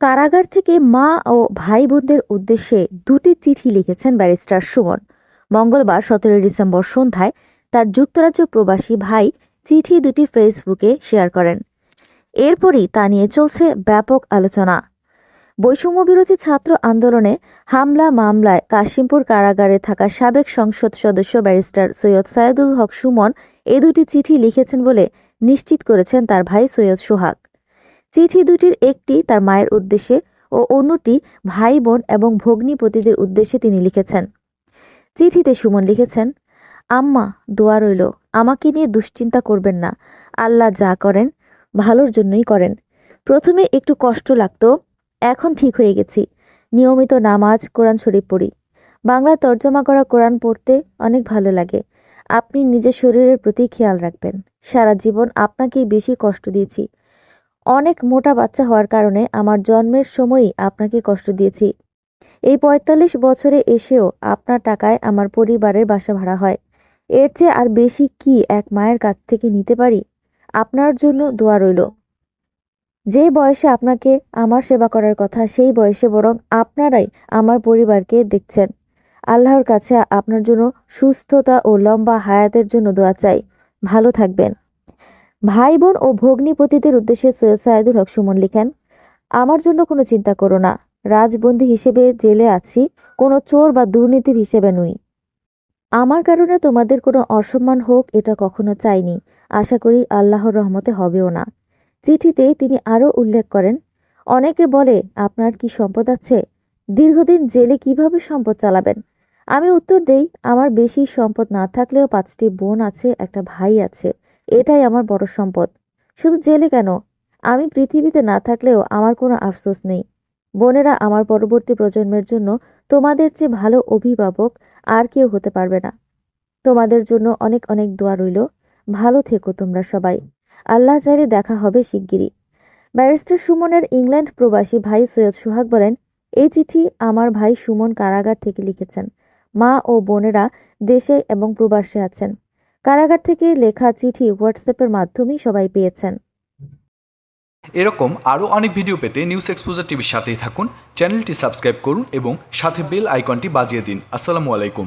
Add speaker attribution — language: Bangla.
Speaker 1: কারাগার থেকে মা ও ভাই বোনদের উদ্দেশ্যে দুটি চিঠি লিখেছেন ব্যারিস্টার সুমন। মঙ্গলবার সতেরোই ডিসেম্বর সন্ধ্যায় তার যুক্তরাজ্য প্রবাসী ভাই চিঠি দুটি ফেসবুকে শেয়ার করেন। এরপরই তা নিয়ে চলছে ব্যাপক আলোচনা। বৈষম্য বিরোধী ছাত্র আন্দোলনে হামলা মামলায় কাশিমপুর কারাগারে থাকা সাবেক সংসদ সদস্য ব্যারিস্টার সৈয়দ সায়েদুল হক সুমন এ দুটি চিঠি লিখেছেন বলে নিশ্চিত করেছেন তার ভাই সৈয়দ সোহাগ। চিঠি দুটির একটি তার মায়ের উদ্দেশ্যে ও অন্যটি ভাই, বোন এবং ভগ্নীপতিদের উদ্দেশ্যে তিনি লিখেছেন। চিঠিতে সুমন লিখেছেন, আম্মা, দোয়া রইল, আমাকে নিয়ে দুশ্চিন্তা করবেন না। আল্লাহ যা করেন, ভালোর জন্যই করেন। প্রথমে একটু কষ্ট লাগতো, এখন ঠিক হয়ে গেছি। নিয়মিত নামাজ, কোরআন শরীফ পড়ি। বাংলা তর্জমা করা কোরআন পড়তে অনেক ভালো লাগে। আপনি নিজের শরীরের প্রতি খেয়াল রাখবেন। সারা জীবন আপনাকেই বেশি কষ্ট দিয়েছি। অনেক মোটা বাচ্চা হওয়ার কারণে আমার জন্মের সময়ই আপনাকে কষ্ট দিয়েছি। এই পঁয়তাল্লিশ বছরে এসেও আপনার টাকায় আমার পরিবারের বাসা ভাড়া হয়। এর চেয়ে আর বেশি কি এক মায়ের কাছ থেকে নিতে পারি? আপনার জন্য দোয়া রইল। যে বয়সে আপনাকে আমার সেবা করার কথা, সেই বয়সে বরং আপনারাই আমার পরিবারকে দেখছেন। আল্লাহর কাছে আপনার জন্য সুস্থতা ও লম্বা হায়াতের জন্য দোয়া চাই। ভালো থাকবেন। ভাই বোন ও ভগ্নীপতিদের উদ্দেশ্যে সৈয়দ সাইদুল হক সুমন লিখেন, আমার জন্য কোনো চিন্তা করো না, রাজবন্দী হিসেবে জেলে আছি, কোনো চোর বা দুর্নীতির হিসেবে নই। আমার কারণে তোমাদের কোনো অসম্মান হোক, এটা কখনো চাইনি, আশা করি আল্লাহর রহমতে হবেও না। চিঠিতে তিনি আরও উল্লেখ করেন, অনেকে বলে, আপনার কি সম্পদ আছে? দীর্ঘদিন জেলে কীভাবে সম্পদ চালাবেন? আমি উত্তর দেই, আমার বেশি সম্পদ না থাকলেও পাঁচটি বোন আছে, একটা ভাই আছে। এটাই আমার বড় সম্পদ। শুধু জেলে কেন? আমি পৃথিবীতে না থাকলেও আমার কোনো আফসোস নেই। বোনেরা আমার পরবর্তী প্রজন্মের জন্য তোমাদের চেয়ে ভালো অভিভাবক আর কেউ হতে পারবে না। তোমাদের জন্য অনেক অনেক দোয়া রইল। ভালো থেকো তোমরা সবাই। আল্লাহ চাইলে দেখা হবে শিগগিরই। ব্যারিস্টার সুমনের ইংল্যান্ড প্রবাসী ভাই সৈয়দ সুহাগ বলেন, এই চিঠি আমার ভাই সুমন কারাগার থেকে লিখেছেন। মা ও বোনেরা দেশে এবং প্রবাসে আছেন। কারাগার থেকে লেখা চিঠি হোয়াটসঅ্যাপের মাধ্যমেই সবাই পেয়েছেন।
Speaker 2: এরকম আরও অনেক ভিডিও পেতে নিউজ এক্সপোজার টিভির সাথেই থাকুন। চ্যানেলটি সাবস্ক্রাইব করুন এবং সাথে বেল আইকনটি বাজিয়ে দিন। আসসালামু আলাইকুম।